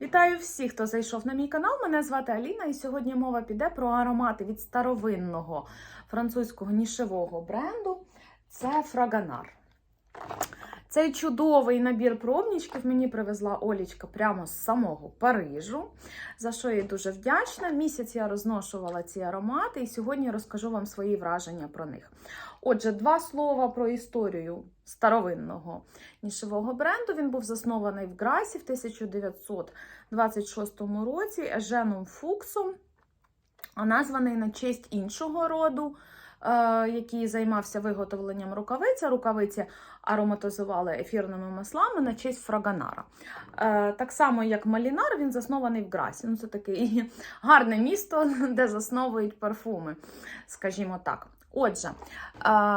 Вітаю всіх, хто зайшов на мій канал. Мене звати Аліна, і сьогодні мова піде про аромати від старовинного французького нішевого бренду. Це Фраганар. Цей чудовий набір пробничків мені привезла Олічка прямо з самого Парижу, за що я дуже вдячна. Місяць я розношувала ці аромати, і сьогодні розкажу вам свої враження про них. Отже, два слова про історію старовинного нішевого бренду. Він був заснований в Грасі в 1926 році Еженом Фуксом, названий на честь іншого роду, е, який займався виготовленням рукавиці. Рукавиці ароматизували ефірними маслами на честь Фраганара. Е, Так само, як Малінар, він заснований в Грасі. Ну, це таке гарне місто, де засновують парфуми, скажімо так. Отже,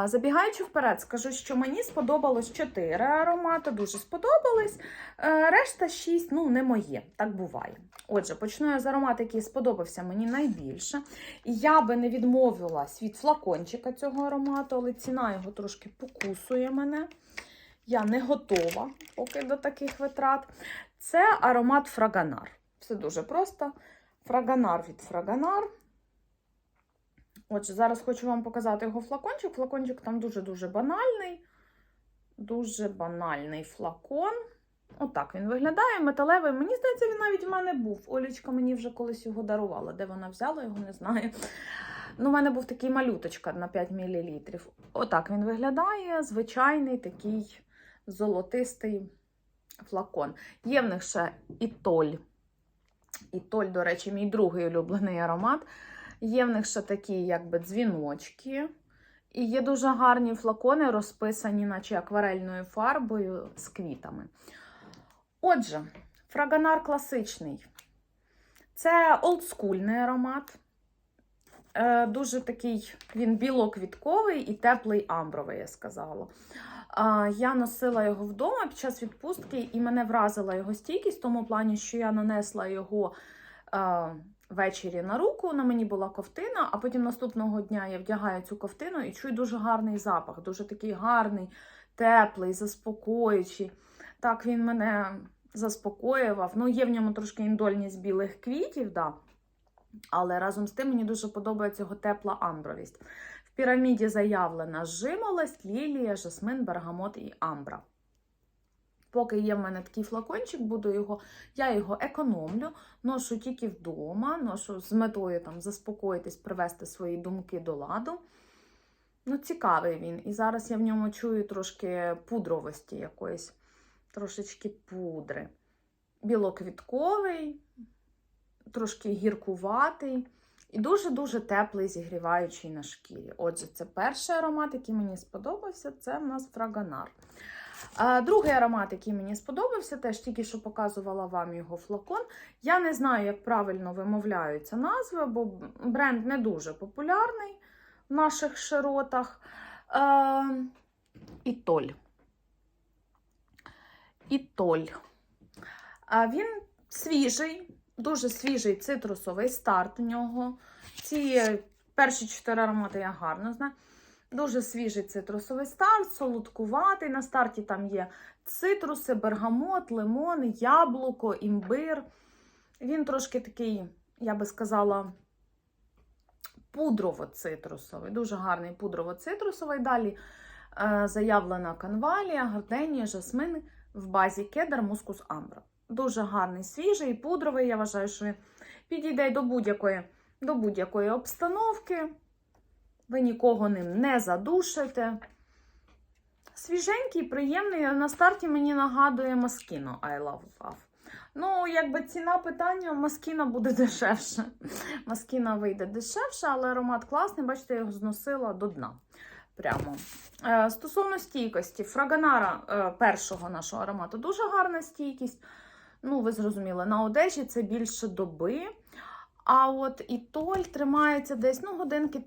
забігаючи вперед, скажу, що мені сподобалось 4 аромати, дуже сподобались. Е, Решта 6, ну, не моє, так буває. Отже, почну я з аромату, який сподобався мені найбільше. Я би не відмовилась від флакончика цього аромату, але ціна його трошки покусує мене. Я не готова поки до таких витрат. Це аромат Фраганар. Все дуже просто. Фраганар від Фраганар. Отже, зараз хочу вам показати його флакончик. Флакончик там дуже-дуже банальний. Дуже банальний флакон. Отак він виглядає, металевий. Мені здається, він навіть в мене був. Олічка мені вже колись його дарувала. Де вона взяла, його не знаю. Ну, У мене був такий малюточка на 5 мл. Отак він виглядає. Звичайний такий золотистий флакон. Є в них ще і толь. І толь, до речі, мій другий улюблений аромат. Є в них ще такі, якби дзвіночки. І є дуже гарні флакони, розписані, наче акварельною фарбою з квітами. Отже, фраганар класичний. Це олдскульний аромат. Е, Дуже такий він білоквітковий і теплий амбровий, я сказала. Я носила його вдома під час відпустки, і мене вразила його стійкість в тому плані, що я нанесла його. Ввечері на руку на мені була ковтина, а потім наступного дня я вдягаю цю ковтину і чую дуже гарний запах, дуже такий гарний, теплий, заспокоюючий. Так він мене заспокоював. Ну, є в ньому трошки індольність білих квітів, да. але разом з тим мені дуже подобається його тепла амбровість. В піраміді заявлена жимолость, лілія, жасмин, бергамот і амбра. Поки є в мене такий флакончик, буду його, я його економлю, ношу тільки вдома, ношу з метою там заспокоїтись, привести свої думки до ладу. Ну, цікавий він. І зараз я в ньому чую трошки пудровості якоїсь, трошечки пудри. Білоквітковий, трошки гіркуватий і дуже-дуже теплий, зігріваючий на шкірі. Отже, це перший аромат, який мені сподобався, це в нас фраганар. Другий аромат, який мені сподобався, теж тільки що показувала вам його флакон. Я не знаю, як правильно вимовляються назви, бо бренд не дуже популярний в наших широтах. Ітоль. Ітоль. Він свіжий, дуже свіжий цитрусовий старт у нього. Ці перші чотири аромати я гарно знаю. Дуже свіжий цитрусовий старт, солодкуватий. На старті там є цитруси, бергамот, лимон, яблуко, імбир. Він трошки такий, я би сказала, пудрово-цитрусовий. Дуже гарний пудрово-цитрусовий. Далі е, заявлена канвалія, гарденія, жасмин в базі кедр, мускус амбра. Дуже гарний, свіжий, пудровий. Я вважаю, що підійде до будь-якої до будь-якої обстановки. Ви нікого ним не задушите. Свіженький, приємний. На старті мені нагадує Маскіно I Love Love. Ну, якби ціна питання, Маскіна буде дешевше. Маскіна вийде дешевше, але аромат класний. Бачите, я його зносила до дна. Прямо. Е, стосовно стійкості, фраганара е, першого нашого аромату дуже гарна стійкість. Ну, ви зрозуміли, на одежі це більше доби. А от і толь тримається десь ну, годинки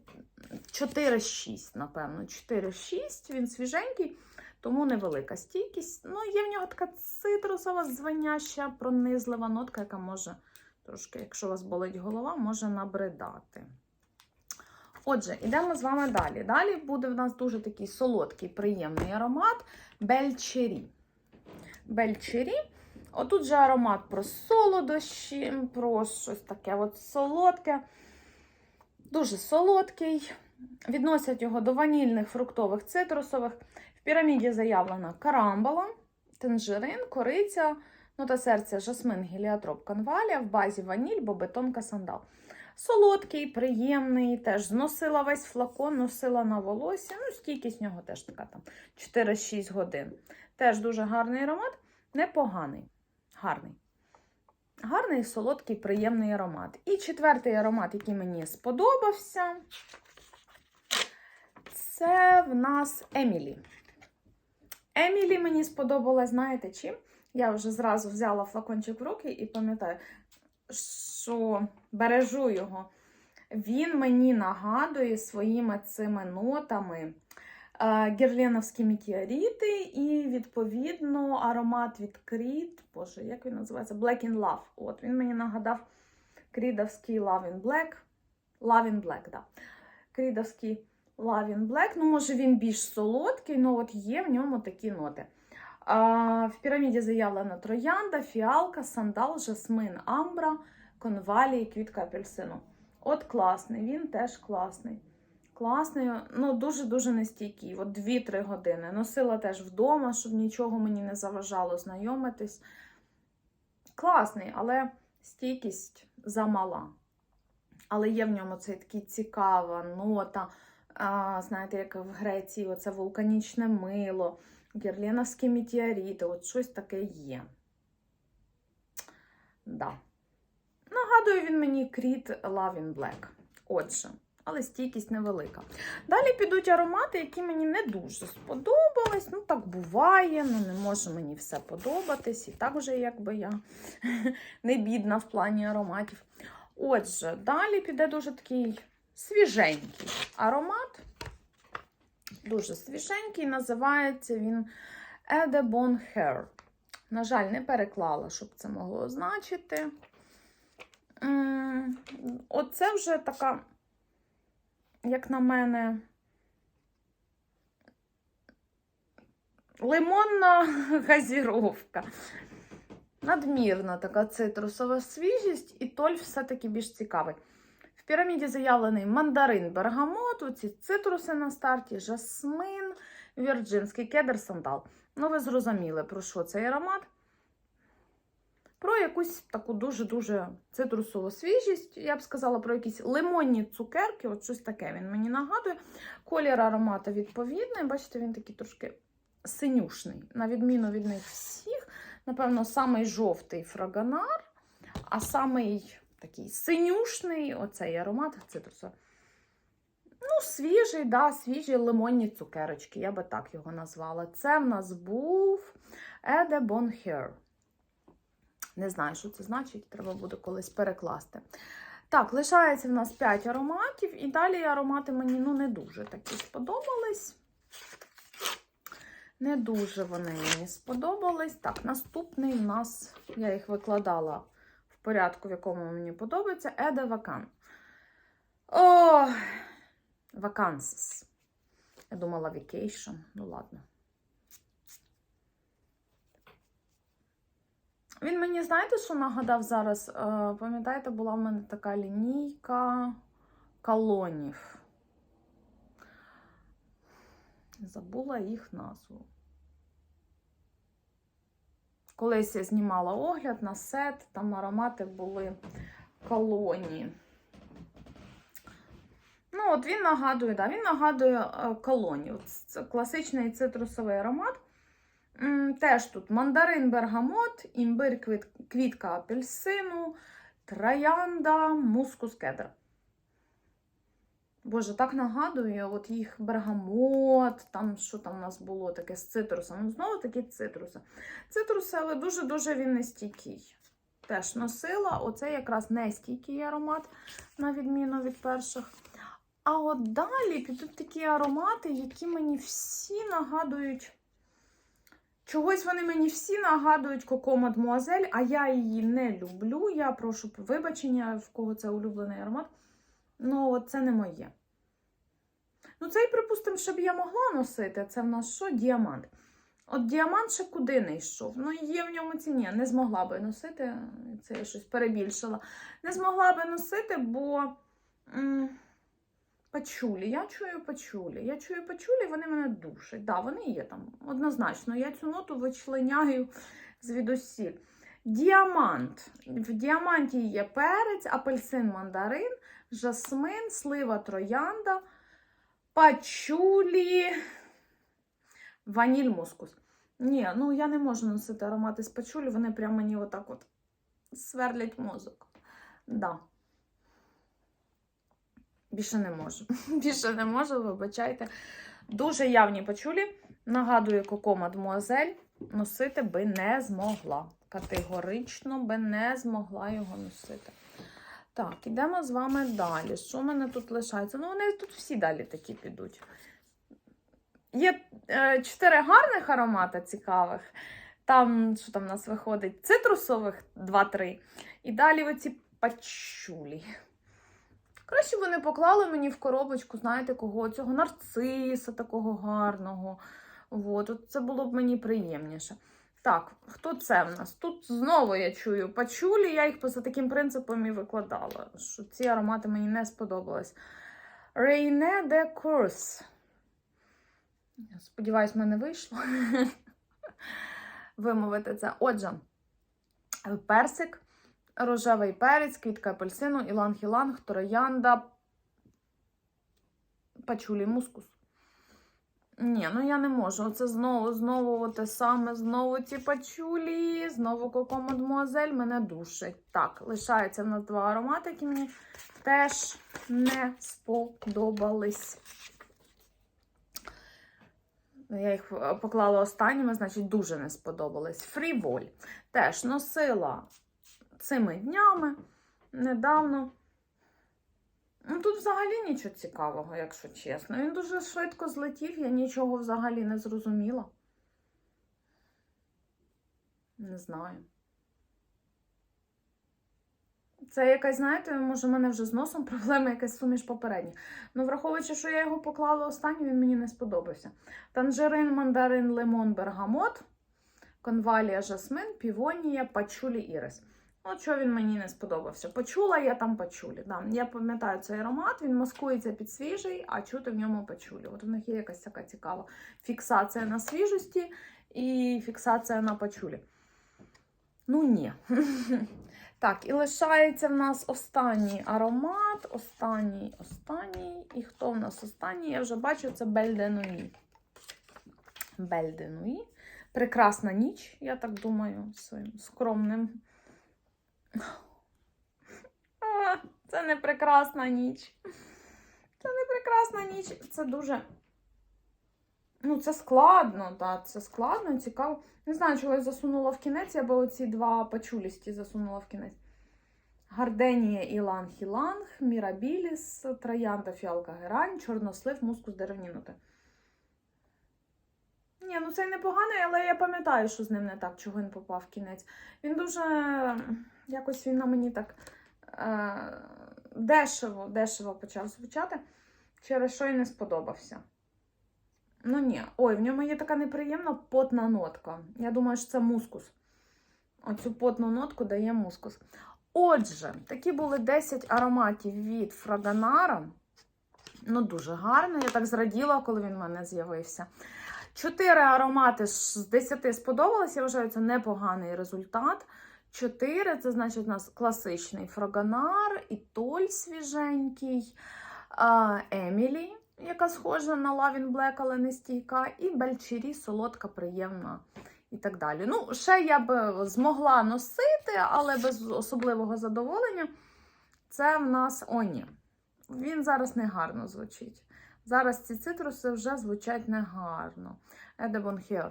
4-6, напевно. 4-6, він свіженький, тому невелика стійкість. Ну, є в нього така цитрусова, звеняща, пронизлива нотка, яка може трошки, якщо у вас болить голова, може набридати. Отже, йдемо з вами далі. Далі буде в нас дуже такий солодкий, приємний аромат Бельчері. Бельчері Отут же аромат про солодощі, про щось таке от солодке, дуже солодкий. Відносять його до ванільних, фруктових, цитрусових. В піраміді заявлена карамбала, тенжерин, кориця, нота серця, жасмин, геліотроп, канвалія, в базі ваніль, бобетон, касандал. Солодкий, приємний, теж зносила весь флакон, носила на волосся. Ну, стійкість нього теж така там 4-6 годин. Теж дуже гарний аромат, непоганий. Гарний. Гарний, солодкий, приємний аромат. І четвертий аромат, який мені сподобався, це в нас Емілі. Емілі мені сподобалась, знаєте чим? Я вже зразу взяла флакончик в руки і пам'ятаю, що бережу його. Він мені нагадує своїми цими нотами герленовські метеорити і, відповідно, аромат від Creed, боже, як він називається? Black in Love. От, він мені нагадав крідовський Love in Black. Love in Black, да. Крідовський Love in Black. Ну, може, він більш солодкий, але от є в ньому такі ноти. А, в піраміді заявлена троянда, фіалка, сандал, жасмин, амбра, конвалій, квітка апельсину. От класний, він теж класний. Класний, ну дуже-дуже нестійкий. От 2-3 години. Носила теж вдома, щоб нічого мені не заважало знайомитись. Класний, але стійкість замала. Але є в ньому цей такий цікава нота. А, знаєте, як в Греції, оце вулканічне мило, герленовські метеорити, от щось таке є. Да. Нагадує він мені Creed Love in Black. Отже, але стійкість невелика. Далі підуть аромати, які мені не дуже сподобались. Ну, так буває, ну не може мені все подобатись. І так вже, якби я не бідна в плані ароматів. Отже, далі піде дуже такий свіженький аромат. Дуже свіженький, називається він Edebon Hair. На жаль, не переклала, щоб це могло означити. Оце вже така, як на мене, лимонна газіровка. Надмірна така цитрусова свіжість, і толь все-таки більш цікавий. В піраміді заявлений мандарин, бергамот, оці цитруси на старті, жасмин, вірджинський кедр, сандал. Ну, ви зрозуміли, про що цей аромат. Про якусь таку дуже-дуже цитрусову свіжість. Я б сказала про якісь лимонні цукерки, от щось таке він мені нагадує. Колір аромату відповідний. Бачите, він такий трошки синюшний, на відміну від них всіх. Напевно, самий жовтий фрагонар, а самий такий синюшний оцей аромат цитрусу. Ну, свіжий, да, свіжі лимонні цукерочки, я би так його назвала. Це в нас був Bon Hair. Не знаю, що це значить, треба буде колись перекласти. Так, лишається в нас 5 ароматів, і далі аромати мені ну, не дуже такі сподобались. Не дуже вони мені сподобались. Так, наступний в нас, я їх викладала в порядку, в якому мені подобається, Еде Вакан. О, Vacances. Я думала vacation. Ну, ладно. Він мені, знаєте, що нагадав зараз? Е, Пам'ятаєте, була в мене така лінійка колонів. Забула їх назву. Колись я знімала огляд на сет, там аромати були колонії. Ну, от він нагадує, да, він нагадує е, колонію. Це класичний цитрусовий аромат. Теж тут мандарин, бергамот, імбир, квіт- квітка апельсину, троянда, мускус кедр. Боже, так нагадує, от їх бергамот, там що там у нас було таке з цитрусом. Ну, знову такі цитруси. Цитруси, але дуже-дуже він не стійкий. Теж носила. Оце якраз не стійкий аромат, на відміну від перших. А от далі підуть такі аромати, які мені всі нагадують. Чогось вони мені всі нагадують Коко Мадмуазель, а я її не люблю. Я прошу вибачення, в кого це улюблений аромат. Ну, це не моє. Ну, цей, припустимо, щоб я могла носити, це в нас що? Діамант. От діамант ще куди не йшов. Ну, є в ньому ціні. Не змогла би носити. Це я щось перебільшила. Не змогла би носити, бо пачулі. Я чую пачулі. Я чую пачулі, вони мене душать. Да, вони є там. Однозначно. Я цю ноту вичленяю звідусіль. Діамант. В діаманті є перець, апельсин, мандарин, жасмин, слива троянда, пачулі, ваніль мускус. Ні, ну я не можу носити аромати з пачулі, вони прямо мені отак от сверлять мозок. Да. Більше не можу. Більше не можу, вибачайте. Дуже явні пачулі. Нагадую, Коко Мадмуазель носити би не змогла. Категорично би не змогла його носити. Так, ідемо з вами далі. Що в мене тут лишається? Ну, вони тут всі далі такі підуть. Є е, чотири гарних аромата цікавих. Там, що там в нас виходить, цитрусових 2-3. І далі оці пачулі. Краще вони поклали мені в коробочку, знаєте, кого? Цього нарциса такого гарного. От, от це було б мені приємніше. Так, хто це в нас? Тут знову я чую пачулі, я їх за таким принципом і викладала, що ці аромати мені не сподобались. Рейне де Курс. Сподіваюсь, в мене вийшло вимовити це. Отже, персик, рожевий перець, квітка апельсину, іланг-іланг, троянда, пачулі, мускус. Ні, ну я не можу. Оце знову, знову те саме, знову ці пачулі, знову Коко Мадмуазель мене душить. Так, лишається в нас два аромати, які мені теж не сподобались. Я їх е, поклала останніми, значить, дуже не сподобались. Фріволь. Теж носила цими днями недавно. Ну, тут взагалі нічого цікавого, якщо чесно. Він дуже швидко злетів, я нічого взагалі не зрозуміла. Не знаю. Це якась, знаєте, може, в мене вже з носом проблема якась суміш попередніх. Ну, враховуючи, що я його поклала останній, він мені не сподобався. Танжерин, мандарин, лимон, бергамот, конвалія, жасмин, півонія, пачулі, ірис. От що він мені не сподобався. Почула я там пачулі. Да. Я пам'ятаю цей аромат, він маскується під свіжий, а чути в ньому пачулі. От у них є якась така цікава фіксація на свіжості і фіксація на пачулі. Ну, ні. Так, і лишається в нас останній аромат. Останній, останній. І хто в нас останній? Я вже бачу, це Бельденуї. Бельденуї. Прекрасна ніч, я так думаю, своїм скромним. Це не прекрасна ніч. Це не прекрасна ніч. Це дуже. Ну, це складно, так, це складно, цікаво. Не знаю, чого я засунула в кінець, би оці два пачулісті засунула в кінець. Гарденія іланг-іланг, мірабіліс, троянда, фіалка, герань, чорнослив, мускус, деревніноти. Ні, ну це непоганий, але я пам'ятаю, що з ним не так, чого він попав в кінець. Він дуже якось він на мені так е, дешево, дешево почав звучати, через що й не сподобався. Ну ні, ой, в ньому є така неприємна потна нотка. Я думаю, що це мускус. Оцю потну нотку дає мускус. Отже, такі були 10 ароматів від Фраганара. Ну, дуже гарно. Я так зраділа, коли він в мене з'явився. Чотири аромати з 10 сподобалось. Я вважаю, це непоганий результат. Чотири це значить у нас класичний фраганар, і толь свіженький, Емілі, яка схожа на Лавін Блек, але не стійка, і Бельчері, солодка, приємна і так далі. Ну, ще я б змогла носити, але без особливого задоволення. Це в нас о, ні. Він зараз не гарно звучить. Зараз ці цитруси вже звучать негарно. Едебон Хеор.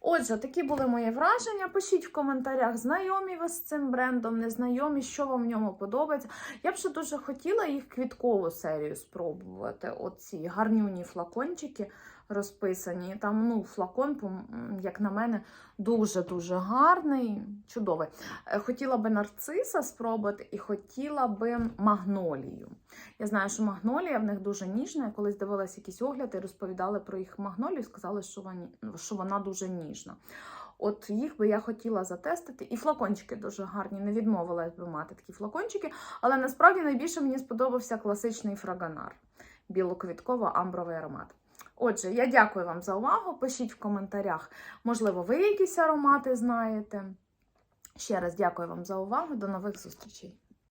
Отже, такі були мої враження. Пишіть в коментарях, знайомі ви з цим брендом, незнайомі, що вам в ньому подобається. Я б ще дуже хотіла їх квіткову серію спробувати. Оці гарнюні флакончики розписані. Там, ну, флакон, як на мене, дуже-дуже гарний, чудовий. Е, Хотіла би нарциса спробувати і хотіла би магнолію. Я знаю, що магнолія в них дуже ніжна. Я колись дивилася якісь огляди, розповідали про їх магнолію, сказали, що вона, що вона дуже ніжна. От їх би я хотіла затестити. І флакончики дуже гарні. Не відмовилась би мати такі флакончики. Але насправді найбільше мені сподобався класичний фраганар білоквітково-амбровий аромат. Отже, я дякую вам за увагу. Пишіть в коментарях, можливо, ви якісь аромати знаєте. Ще раз дякую вам за увагу. До нових зустрічей!